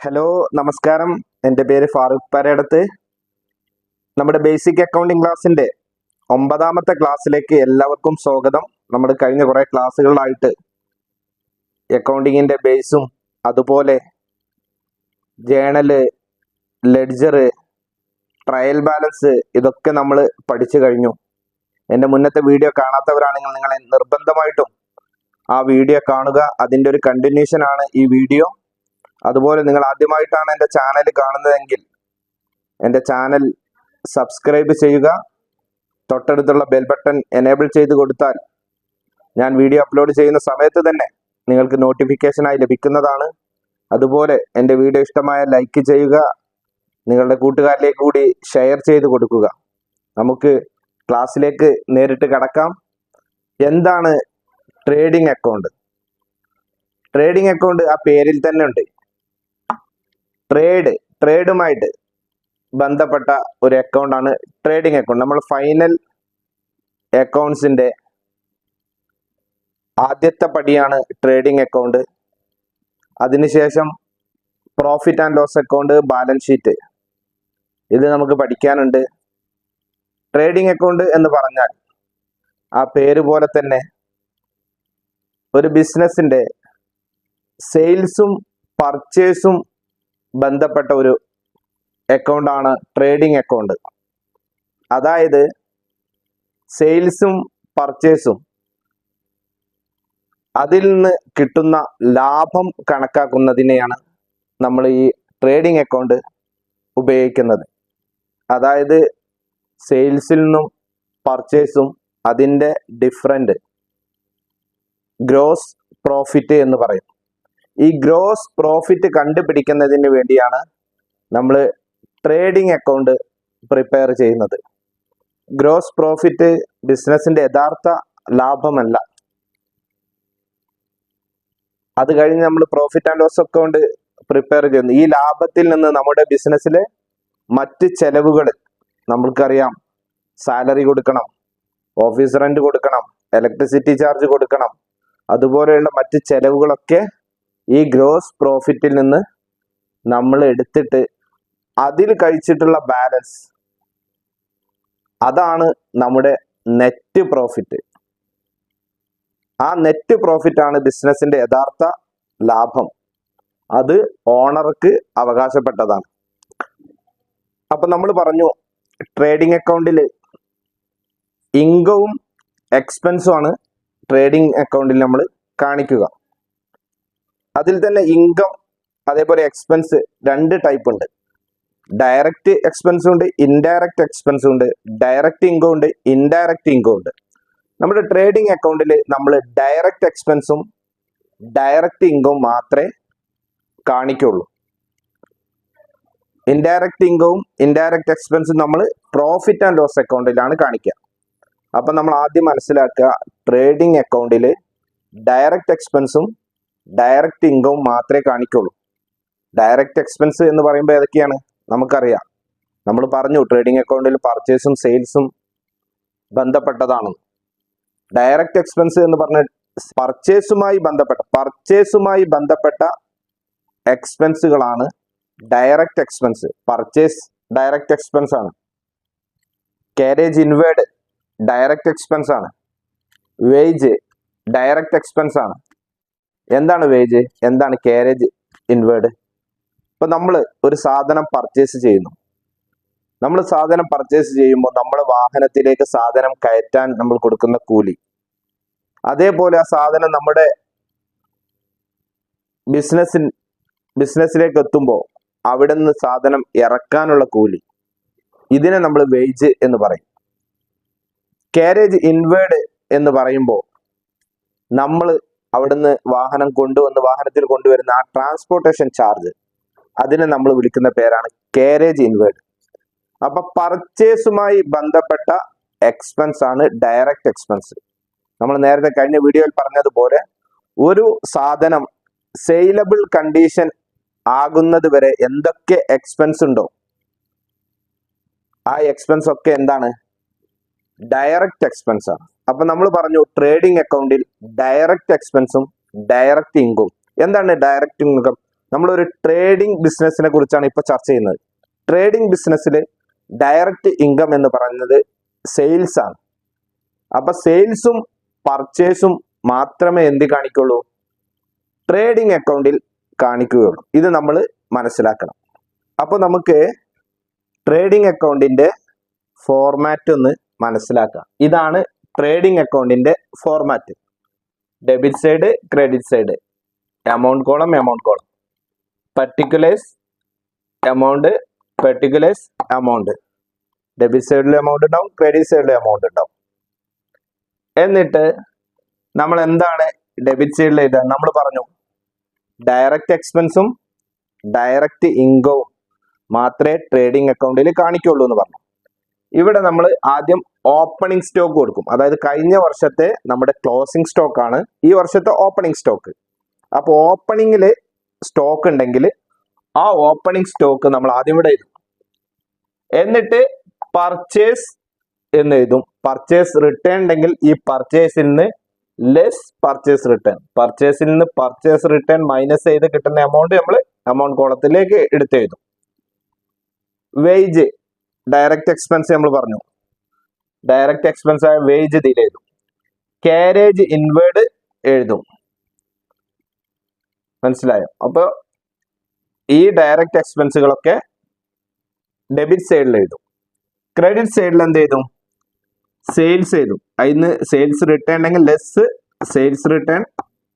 Hello നമസ്കാരം. എന്റെ പേര് ഫാറൂഖ് പരേടത്ത്. നമ്മുടെ ബേസിക് അക്കൗണ്ടിംഗ് ക്ലാസ്സിന്റെ ഒമ്പതാമത്തെ ക്ലാസ്സിലേക്ക് എല്ലാവർക്കും സ്വാഗതം. നമ്മൾ കഴിഞ്ഞ കുറേ ക്ലാസ്സുകളിലായിട്ട് അക്കൗണ്ടിങ്ങിന്റെ ബേസും അതുപോലെ ജേണൽ ലെഡ്ജറ് ട്രയൽ ബാലൻസ് ഇതൊക്കെ നമ്മൾ പഠിച്ചു കഴിഞ്ഞു. എന്റെ മുന്നത്തെ വീഡിയോ കാണാത്തവരാണെങ്കിൽ നിങ്ങളെ നിർബന്ധമായിട്ടും ആ വീഡിയോ കാണുക. അതിന്റെ ഒരു കണ്ടിന്യൂഷൻ ആണ് ഈ വീഡിയോ അതുപോലെ നിങ്ങൾ ആദ്യമായിട്ടാണ് എന്റെ ചാനൽ കാണുന്നതെങ്കിൽ എന്റെ ചാനൽ സബ്സ്ക്രൈബ് ചെയ്യുക. തൊട്ടടുത്തുള്ള ബെൽ ബട്ടൺ എനേബിൾ ചെയ്ത് കൊടുത്താൽ ഞാൻ വീഡിയോ അപ്ലോഡ് ചെയ്യുന്ന സമയത്ത് തന്നെ നിങ്ങൾക്ക് നോട്ടിഫിക്കേഷനായി ലഭിക്കുന്നതാണ്. അതുപോലെ എന്റെ വീഡിയോ ഇഷ്ടമായ ലൈക്ക് ചെയ്യുക. നിങ്ങളുടെ കൂട്ടുകാരിലേക്ക് കൂടി ഷെയർ ചെയ്ത് കൊടുക്കുക. നമുക്ക് ക്ലാസ്സിലേക്ക് നേരിട്ട് കടക്കാം. എന്താണ് ട്രേഡിംഗ് അക്കൗണ്ട് ട്രേഡിംഗ് അക്കൗണ്ട് ആ പേരിൽ തന്നെ ഉണ്ട്. ട്രേഡ് ട്രേഡുമായിട്ട് ബന്ധപ്പെട്ട ഒരു അക്കൗണ്ടാണ് ട്രേഡിംഗ് അക്കൗണ്ട് നമ്മൾ ഫൈനൽ അക്കൗണ്ട്സിന്റെ ആദ്യത്തെ പടിയാണ് ട്രേഡിംഗ് അക്കൗണ്ട് അതിനുശേഷം profit and loss account balance sheet ഇത് നമുക്ക് പഠിക്കാനുണ്ട്. ട്രേഡിംഗ് അക്കൗണ്ട് എന്ന് പറഞ്ഞാൽ ആ പേര് പോലെ തന്നെ ഒരു ബിസിനസിന്റെ സെയിൽസും പർച്ചേസും ബന്ധപ്പെട്ട ഒരു അക്കൗണ്ടാണ് ട്രേഡിംഗ് അക്കൗണ്ട് അതായത് സെയിൽസും പർച്ചേസും അതിൽ നിന്ന് കിട്ടുന്ന ലാഭം കണക്കാക്കുന്നതിനെയാണ് നമ്മൾ ഈ ട്രേഡിംഗ് അക്കൗണ്ട് ഉപയോഗിക്കുന്നത്. അതായത് സെയിൽസിൽ നിന്നും പർച്ചേസും അതിന്റെ ഡിഫറന്റ് ഗ്രോസ് പ്രോഫിറ്റ് എന്ന് പറയും. ഈ ഗ്രോസ് പ്രോഫിറ്റ് കണ്ടുപിടിക്കുന്നതിന് വേണ്ടിയാണ് നമ്മൾ ട്രേഡിംഗ് അക്കൗണ്ട് പ്രിപ്പയർ ചെയ്യുന്നത്. ഗ്രോസ് പ്രോഫിറ്റ് ബിസിനസിന്റെ യഥാർത്ഥ ലാഭമല്ല. അത് കഴിഞ്ഞ് നമ്മൾ profit and loss account prepare ചെയ്യുന്നു. ഈ ലാഭത്തിൽ നിന്ന് നമ്മുടെ ബിസിനസ്സിലെ മറ്റ് ചെലവുകൾ നമ്മൾക്കറിയാം. സാലറി കൊടുക്കണം ഓഫീസ് റെന്റ് കൊടുക്കണം ഇലക്ട്രിസിറ്റി ചാർജ് കൊടുക്കണം അതുപോലെയുള്ള മറ്റ് ചെലവുകളൊക്കെ ഈ ഗ്രോസ് പ്രോഫിറ്റിൽ നിന്ന് നമ്മൾ എടുത്തിട്ട് അതിൽ കഴിച്ചിട്ടുള്ള ബാലൻസ് അതാണ് നമ്മുടെ നെറ്റ് പ്രോഫിറ്റ് ആ നെറ്റ് പ്രോഫിറ്റ് ആണ് ബിസിനസിന്റെ യഥാർത്ഥ ലാഭം. അത് ഓണർക്ക് അവകാശപ്പെട്ടതാണ്. അപ്പൊ നമ്മൾ പറഞ്ഞു ട്രേഡിംഗ് അക്കൗണ്ടിൽ ഇൻകവും എക്സ്പെൻസും ആണ് ട്രേഡിംഗ് അക്കൗണ്ടിൽ നമ്മൾ കാണിക്കുക. അതിൽ തന്നെ ഇൻകം അതേപോലെ എക്സ്പെൻസ് രണ്ട് ടൈപ്പ് ഉണ്ട്. ഡയറക്റ്റ് എക്സ്പെൻസ് ഉണ്ട് ഇൻഡയറക്റ്റ് എക്സ്പെൻസ് ഉണ്ട് ഡയറക്റ്റ് ഇൻകം ഉണ്ട് ഇൻഡയറക്റ്റ് ഇൻകം ഉണ്ട്. നമ്മുടെ ട്രേഡിംഗ് അക്കൗണ്ടിൽ നമ്മൾ ഡയറക്റ്റ് എക്സ്പെൻസും ഡയറക്റ്റ് ഇൻകവും മാത്രമേ കാണിക്കുള്ളൂ. ഇൻഡയറക്റ്റ് ഇൻകവും ഇൻഡയറക്റ്റ് എക്സ്പെൻസും നമ്മൾ പ്രോഫിറ്റ് ആൻഡ് ലോസ് അക്കൗണ്ടിലാണ് കാണിക്കുക. അപ്പം നമ്മൾ ആദ്യം മനസ്സിലാക്കുക ട്രേഡിംഗ് അക്കൗണ്ടിൽ ഡയറക്റ്റ് എക്സ്പെൻസും ഡയറക്റ്റ് ഇൻകം മാത്രമേ കാണിക്കുള്ളൂ. ഡയറക്റ്റ് എക്സ്പെൻസ് എന്ന് പറയുമ്പോൾ ഏതൊക്കെയാണ്? നമുക്കറിയാം. നമ്മൾ പറഞ്ഞു ട്രേഡിംഗ് അക്കൗണ്ടിൽ പർച്ചേസും സെയിൽസും ബന്ധപ്പെട്ടതാണ്. ഡയറക്റ്റ് എക്സ്പെൻസ് എന്ന് പറഞ്ഞ പർച്ചേസുമായി ബന്ധപ്പെട്ട പർച്ചേസുമായി ബന്ധപ്പെട്ട എക്സ്പെൻസുകളാണ് direct expense purchase direct expense ആണ്. കാരേജ് ഇൻവേർഡ് ഡയറക്റ്റ് എക്സ്പെൻസ് ആണ്. വേജ് ഡയറക്റ്റ് എക്സ്പെൻസ് ആണ്. എന്താണ് വേജ് എന്താണ് കാരേജ് ഇൻവേർഡ് ഇപ്പൊ നമ്മൾ ഒരു സാധനം പർച്ചേസ് ചെയ്യുന്നു. നമ്മൾ സാധനം പർച്ചേസ് ചെയ്യുമ്പോൾ നമ്മൾ വാഹനത്തിലേക്ക് സാധനം കയറ്റാൻ നമ്മൾ കൊടുക്കുന്ന കൂലി. അതേപോലെ ആ സാധനം നമ്മുടെ ബിസിനസ്സിൻ ബിസിനസ്സിലേക്ക് എത്തുമ്പോൾ അവിടെ നിന്ന് സാധനം ഇറക്കാനുള്ള കൂലി. ഇതിനെ നമ്മൾ വേജ് എന്ന് പറയും. കാരേജ് ഇൻവേർഡ് എന്ന് പറയുമ്പോൾ നമ്മൾ അവിടുന്ന് വാഹനം കൊണ്ടുവന്ന് വാഹനത്തിൽ കൊണ്ടുവരുന്ന ആ ട്രാൻസ്പോർട്ടേഷൻ ചാർജ് അതിനെ നമ്മൾ വിളിക്കുന്ന പേരാണ് കാരേജ് ഇൻവേർഡ് അപ്പൊ പർച്ചേസുമായി ബന്ധപ്പെട്ട എക്സ്പെൻസ് ആണ് ഡയറക്റ്റ് എക്സ്പെൻസ് നമ്മൾ നേരത്തെ കഴിഞ്ഞ വീഡിയോയിൽ പറഞ്ഞതുപോലെ ഒരു സാധനം സെയിലബിൾ കണ്ടീഷൻ ആകുന്നത് വരെ എന്തൊക്കെ എക്സ്പെൻസ് ഉണ്ടോ? ആ എക്സ്പെൻസ് ഒക്കെ എന്താണ്? ഡയറക്റ്റ് എക്സ്പെൻസ് ആണ്. അപ്പൊ നമ്മൾ പറഞ്ഞു ട്രേഡിംഗ് അക്കൗണ്ടിൽ ഡയറക്റ്റ് എക്സ്പെൻസും ഡയറക്റ്റ് ഇൻകം എന്താണ് ഡയറക്റ്റ് ഇൻകം നമ്മൾ ഒരു ട്രേഡിംഗ് ബിസിനസ്സിനെ കുറിച്ചാണ് ഇപ്പൊ ചർച്ച ചെയ്യുന്നത്. ട്രേഡിംഗ് ബിസിനസ്സിൽ ഡയറക്റ്റ് ഇൻകം എന്ന് പറയുന്നത് സെയിൽസ് ആണ്. അപ്പൊ സെയിൽസും പർച്ചേസും മാത്രമേ എന്ത് കാണിക്കുള്ളൂ? ട്രേഡിംഗ് അക്കൗണ്ടിൽ കാണിക്കുകയുള്ളൂ. ഇത് നമ്മൾ മനസ്സിലാക്കണം. അപ്പോൾ നമുക്ക് ട്രേഡിംഗ് അക്കൗണ്ടിന്റെ ഫോർമാറ്റ് ഒന്ന് മനസ്സിലാക്കാം ഇതാണ് ട്രേഡിംഗ് അക്കൗണ്ടിന്റെ format debit side credit side amount column amount column particulars amount particulars amount debit സൈഡിൽ എമൗണ്ട് ഉണ്ടാവും ക്രെഡിറ്റ് സൈഡിൽ എമൗണ്ട് ഉണ്ടാവും. എന്നിട്ട് നമ്മൾ എന്താണ് ഡെബിറ്റ് സൈഡിൽ എഴുതാൻ നമ്മൾ പറഞ്ഞു ഡയറക്റ്റ് എക്സ്പെൻസും ഡയറക്റ്റ് ഇൻകവും മാത്രമേ ട്രേഡിംഗ് അക്കൗണ്ടിൽ കാണിക്കുള്ളൂ എന്ന് പറഞ്ഞു. ഇവിടെ നമ്മൾ ആദ്യം ഓപ്പണിംഗ് സ്റ്റോക്ക് കൊടുക്കും. അതായത് കഴിഞ്ഞ വർഷത്തെ നമ്മുടെ ക്ലോസിംഗ് സ്റ്റോക്ക് ആണ് ഈ വർഷത്തെ ഓപ്പണിംഗ് സ്റ്റോക്ക് അപ്പോൾ ഓപ്പണിംഗിൽ സ്റ്റോക്ക് ഉണ്ടെങ്കിൽ ആ ഓപ്പണിംഗ് സ്റ്റോക്ക് നമ്മൾ ആദ്യം ഇവിടെ എഴുതും. എന്നിട്ട് പർച്ചേസ് എന്ന് എഴുതും. പർച്ചേസ് റിട്ടേൺ ഉണ്ടെങ്കിൽ ഈ പർച്ചേസിൽ നിന്ന് ലെസ് പർച്ചേസ് റിട്ടേൺ പർച്ചേസിൽ നിന്ന് പർച്ചേസ് റിട്ടേൺ മൈനസ് ചെയ്ത് കിട്ടുന്ന എമൗണ്ട് നമ്മൾ എമൗണ്ട് കോളത്തിലേക്ക് എടുത്തെഴുതും. വേജ് ഡയറക്റ്റ് എക്സ്പെൻസ് നമ്മൾ പറഞ്ഞു. ഡയറക്റ്റ് എക്സ്പെൻസ് ആയ വേജ് ഇതിൽ എഴുതും കാരേജ് ഇൻവേർഡ് എഴുതും. മനസ്സിലായോ? അപ്പോൾ ഈ ഡയറക്റ്റ് എക്സ്പെൻസുകളൊക്കെ ഡെബിറ്റ് സൈഡിൽ എഴുതും. ക്രെഡിറ്റ് സൈഡിൽ എന്ത് ചെയ്തു? സെയിൽസ് ചെയ്തു. അതിന് സെയിൽസ് റിട്ടേൺ ഉണ്ടെങ്കിൽ ലെസ് സെയിൽസ് റിട്ടേൺ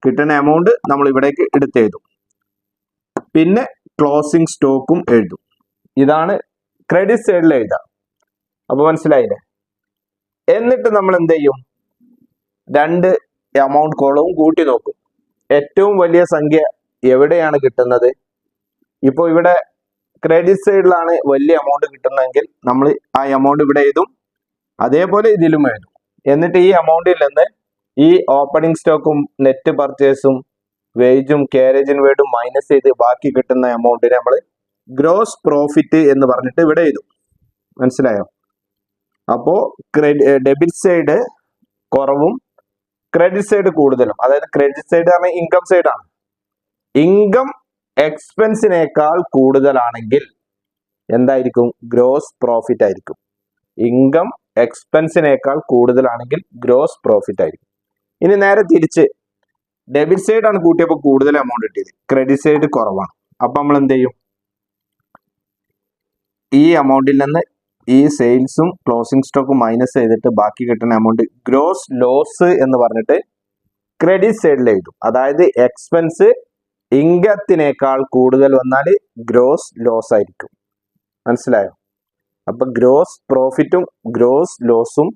കിട്ടുന്ന എമൗണ്ട് നമ്മൾ ഇവിടേക്ക് എടുത്തെഴുതും. പിന്നെ ക്ലോസിംഗ് സ്റ്റോക്കും എഴുതും. ഇതാണ് ക്രെഡിറ്റ് സൈഡിൽ എഴുതാം. അപ്പൊ മനസ്സിലായില്ലേ? എന്നിട്ട് നമ്മൾ എന്ത് ചെയ്യും? രണ്ട് എമൗണ്ട് കോളവും കൂട്ടി നോക്കും. ഏറ്റവും വലിയ സംഖ്യ എവിടെയാണ് കിട്ടുന്നത്? ഇപ്പോൾ ഇവിടെ ക്രെഡിറ്റ് സൈഡിലാണ് വലിയ എമൗണ്ട് കിട്ടുന്നതെങ്കിൽ നമ്മൾ ആ എമൗണ്ട് ഇവിടെ എഴുതും. അതേപോലെ ഇതിലും എഴുതും. എന്നിട്ട് ഈ എമൗണ്ടിൽ നിന്ന് ഈ ഓപ്പണിംഗ് സ്റ്റോക്കും നെറ്റ് പർച്ചേസും വേജും കാരേജിന് വേണ്ടും മൈനസ് ചെയ്ത് ബാക്കി കിട്ടുന്ന എമൗണ്ടിനെ നമ്മൾ ഗ്രോസ് പ്രോഫിറ്റ് എന്ന് പറഞ്ഞിട്ട് ഇവിടെ എഴുതും. മനസ്സിലായോ? അപ്പോ ഡെബിറ്റ് സൈഡ് കുറവും ക്രെഡിറ്റ് സൈഡ് കൂടുതലും. അതായത് ക്രെഡിറ്റ് സൈഡ് പറഞ്ഞാൽ ഇൻകം സൈഡ് ആണ്. ഇൻകം എക്സ്പെൻസിനേക്കാൾ കൂടുതലാണെങ്കിൽ എന്തായിരിക്കും? ഗ്രോസ് പ്രോഫിറ്റ് ആയിരിക്കും. ഇൻകം എക്സ്പെൻസിനേക്കാൾ കൂടുതലാണെങ്കിൽ ഗ്രോസ് പ്രോഫിറ്റ് ആയിരിക്കും. ഇനി നേരെ തിരിച്ച് ഡെബിറ്റ് സൈഡ് ആണ് കൂട്ടിയപ്പോൾ കൂടുതൽ എമൗണ്ട് കിട്ടിയത്. ക്രെഡിറ്റ് സൈഡ് കുറവാണ്. അപ്പൊ നമ്മൾ എന്ത് ചെയ്യും? ഈ എമൗണ്ടിൽ നിന്ന് ഈ സെയിൽസും ക്ലോസിംഗ് സ്റ്റോക്കും മൈനസ് ചെയ്തിട്ട് ബാക്കി കിട്ടുന്ന എമൗണ്ട് ഗ്രോസ് ലോസ് എന്ന് പറഞ്ഞിട്ട് ക്രെഡിറ്റ് സൈഡിൽ എഴുതും. അതായത് എക്സ്പെൻസ് ഇൻകത്തിനേക്കാൾ കൂടുതൽ വന്നാൽ ഗ്രോസ് ലോസ് ആയിരിക്കും. മനസ്സിലായോ? അപ്പൊ ഗ്രോസ് പ്രോഫിറ്റും ഗ്രോസ് ലോസും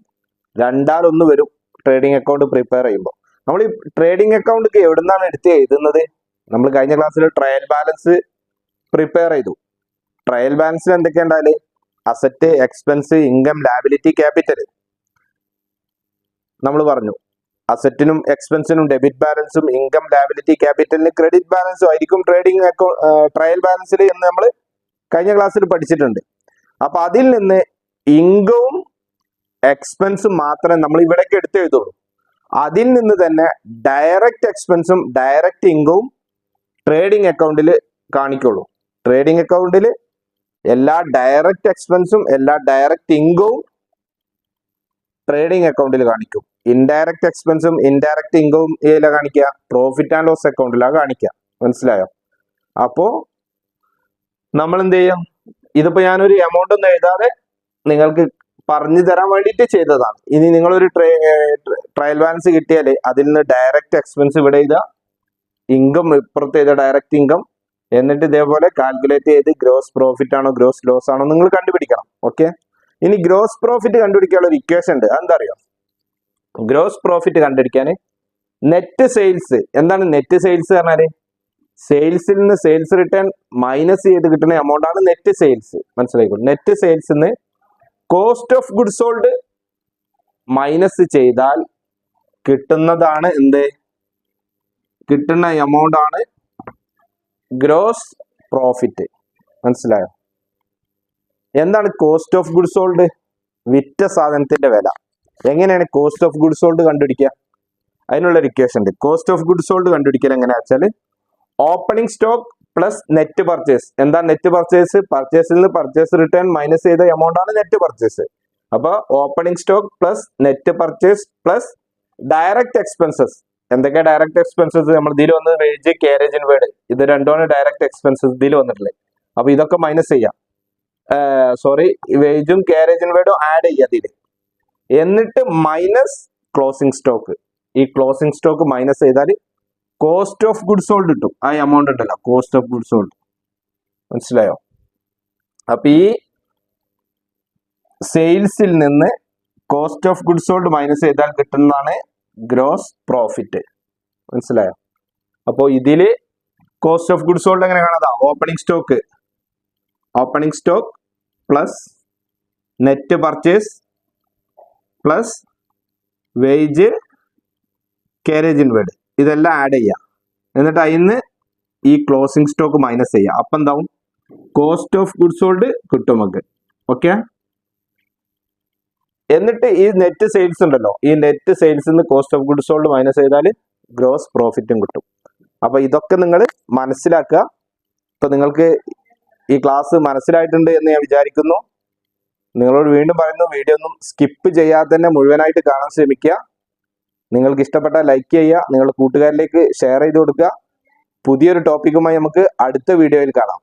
രണ്ടാലൊന്ന് വരും ട്രേഡിംഗ് അക്കൗണ്ട് പ്രിപ്പയർ ചെയ്യുമ്പോൾ നമ്മൾ ഈ ട്രേഡിംഗ് അക്കൗണ്ട് എവിടുന്നാണ് എടുത്ത് എഴുതുന്നത്? നമ്മൾ കഴിഞ്ഞ ക്ലാസ്സിൽ ട്രയൽ ബാലൻസ് പ്രിപ്പയർ ചെയ്തു. ട്രയൽ ബാലൻസിൽ എന്തൊക്കെ asset expense income liability capital നമ്മൾ പറഞ്ഞു. അസറ്റിനും എക്സ്പെൻസിനും ഡെബിറ്റ് ബാലൻസും ഇൻകം ലാബിലിറ്റി ക്യാപിറ്റലിന് ക്രെഡിറ്റ് ബാലൻസും ആയിരിക്കും ട്രേഡിംഗ് ട്രയൽ ബാലൻസിൽ എന്ന് നമ്മൾ കഴിഞ്ഞ ക്ലാസ്സിൽ പഠിച്ചിട്ടുണ്ട്. അപ്പൊ അതിൽ നിന്ന് ഇൻകവും എക്സ്പെൻസും മാത്രമേ നമ്മൾ ഇവിടേക്ക് എടുത്ത് എഴുതുള്ളൂ. അതിൽ നിന്ന് തന്നെ ഡയറക്റ്റ് എക്സ്പെൻസും ഡയറക്റ്റ് ഇൻകവും ട്രേഡിംഗ് അക്കൗണ്ടിൽ കാണിക്കുള്ളൂ. ട്രേഡിംഗ് അക്കൗണ്ടിൽ എല്ലാ ഡയറക്റ്റ് എക്സ്പെൻസും എല്ലാ ഡയറക്റ്റ് ഇൻകവും ട്രേഡിംഗ് അക്കൗണ്ടിൽ കാണിക്കും. ഇൻഡയറക്റ്റ് എക്സ്പെൻസും ഇൻഡയറക്റ്റ് ഇൻകവും ഏതിലാണ് കാണിക്കുക പ്രോഫിറ്റ് ആൻഡ് ലോസ് അക്കൗണ്ടിലാണ് കാണിക്കുക മനസ്സിലായോ? അപ്പോ നമ്മൾ എന്ത് ചെയ്യും ഇതിപ്പോ ഞാനൊരു എമൗണ്ട് ഒന്നും എഴുതാതെ നിങ്ങൾക്ക് പറഞ്ഞു തരാൻ വേണ്ടിയിട്ട് ചെയ്തതാണ്. ഇനി നിങ്ങളൊരു ട്രയൽ ബാലൻസ് കിട്ടിയാൽ അതിൽ നിന്ന് ഡയറക്റ്റ് എക്സ്പെൻസ് ഇവിടെ എഴുതുക ഇൻകം ഇപ്പുറത്ത് ചെയ്ത ഡയറക്റ്റ് ഇൻകം എന്നിട്ട് ഇതേപോലെ കാൽക്കുലേറ്റ് ചെയ്ത് ഗ്രോസ് പ്രോഫിറ്റ് ആണോ ഗ്രോസ് ലോസ് ആണോ നിങ്ങൾ കണ്ടുപിടിക്കണം ഓക്കെ ഇനി ഗ്രോസ് പ്രോഫിറ്റ് കണ്ടുപിടിക്കാനുള്ള ഒരു ഇക്വേഷൻ ഉണ്ട്. എന്താ അറിയോ ഗ്രോസ് പ്രോഫിറ്റ് കണ്ടുപിടിക്കാൻ നെറ്റ് സെയിൽസ് എന്താണ് നെറ്റ് സെയിൽസ് പറഞ്ഞാൽ? സെയിൽസിൽ നിന്ന് സെയിൽസ് റിട്ടേൺ മൈനസ് ചെയ്ത് കിട്ടുന്ന എമൗണ്ട് ആണ് നെറ്റ് സെയിൽസ് മനസ്സിലായിക്കോ? നെറ്റ് സെയിൽസ് നിന്ന് cost of good sold minus ചെയ്താൽ കിട്ടുന്നതാണ് എന്ത്? കിട്ടുന്ന എമൗണ്ട് ആണ് ഗ്രോസ് പ്രോഫിറ്റ് മനസ്സിലായോ? എന്താണ് കോസ്റ്റ് ഓഫ് ഗുഡ് സോൾഡ് വിറ്റ സാധനത്തിന്റെ വില. എങ്ങനെയാണ് കോസ്റ്റ് ഓഫ് ഗുഡ് സോൾഡ് കണ്ടുപിടിക്കുക? അതിനുള്ള ഇക്വേഷൻ ഉണ്ട്. കോസ്റ്റ് ഓഫ് ഗുഡ് സോൾഡ് കണ്ടുപിടിക്കൽ എങ്ങനെയാ വെച്ചാൽ opening stock plus net purchase എന്താ നെറ്റ് പർച്ചേസ് പർച്ചേസിൽ നിന്ന് പർച്ചേസ് റിട്ടേൺ മൈനസ് ചെയ്ത എമൗണ്ട് ആണ് നെറ്റ് പർച്ചേസ് അപ്പൊ opening stock plus net purchase plus direct expenses എന്തൊക്കെ ഡയറക്ട് എക്സ്പെൻസസ് നമ്മൾ ഇതിൽ വന്നത് വേജ് കാരേജ് വേഡ് ഇത് രണ്ടുമാണ് ഡയറക്റ്റ് എക്സ്പെൻസസ് ഇതിൽ വന്നിട്ടുള്ളത്. അപ്പൊ ഇതൊക്കെ മൈനസ് ചെയ്യാം. സോറി വേജും കാരേജ് വേഡും ആഡ് ചെയ്യാം ഇതിൽ എന്നിട്ട് മൈനസ് ക്ലോസിംഗ് സ്റ്റോക്ക് ഈ ക്ലോസിംഗ് സ്റ്റോക്ക് മൈനസ് ചെയ്താൽ കോസ്റ്റ് ഓഫ് ഗുഡ് സോൾഡ് കിട്ടും. ആ എമൗണ്ട് ഉണ്ടല്ലോ കോസ്റ്റ് ഓഫ് ഗുഡ് സോൾഡ് മനസ്സിലായോ? അപ്പൊ ഈ സെയിൽസിൽ നിന്ന് cost of good sold minus ചെയ്താൽ കിട്ടുന്നതാണ് ഗ്രോസ് പ്രോഫിറ്റ് മനസ്സിലായോ? അപ്പോൾ ഇതിൽ കോസ്റ്റ് ഓഫ് ഗുഡ്സ് സോൾഡ് എങ്ങനെ കാണാതാ opening stock opening stock plus net purchase plus wage carriage inward ഇതെല്ലാം ആഡ് ചെയ്യാം. എന്നിട്ട് അതിന്ന് ഈ ക്ലോസിംഗ് സ്റ്റോക്ക് മൈനസ് ചെയ്യാം. അപ്പം എന്താവും കോസ്റ്റ് ഓഫ് ഗുഡ്സ് സോൾഡ് കിട്ടും നമുക്ക്. ഓക്കെ എന്നിട്ട് ഈ നെറ്റ് സെയിൽസ് ഉണ്ടല്ലോ ഈ നെറ്റ് സെയിൽസ് നിന്ന് cost of goods sold minus ചെയ്താൽ ഗ്രോസ് പ്രോഫിറ്റും കിട്ടും. അപ്പൊ ഇതൊക്കെ നിങ്ങൾ മനസ്സിലാക്കുക. ഇപ്പൊ നിങ്ങൾക്ക് ഈ ക്ലാസ് മനസ്സിലായിട്ടുണ്ട് എന്ന് ഞാൻ വിചാരിക്കുന്നു. നിങ്ങളോട് വീണ്ടും പറയുന്നു വീഡിയോ ഒന്നും സ്കിപ്പ് ചെയ്യാതെ തന്നെ മുഴുവനായിട്ട് കാണാൻ ശ്രമിക്കുക. നിങ്ങൾക്ക് ഇഷ്ടപ്പെട്ട ലൈക്ക് ചെയ്യുക നിങ്ങളുടെ കൂട്ടുകാരിലേക്ക് ഷെയർ ചെയ്ത് കൊടുക്കുക. പുതിയൊരു ടോപ്പിക്കുമായി നമുക്ക് അടുത്ത വീഡിയോയിൽ കാണാം.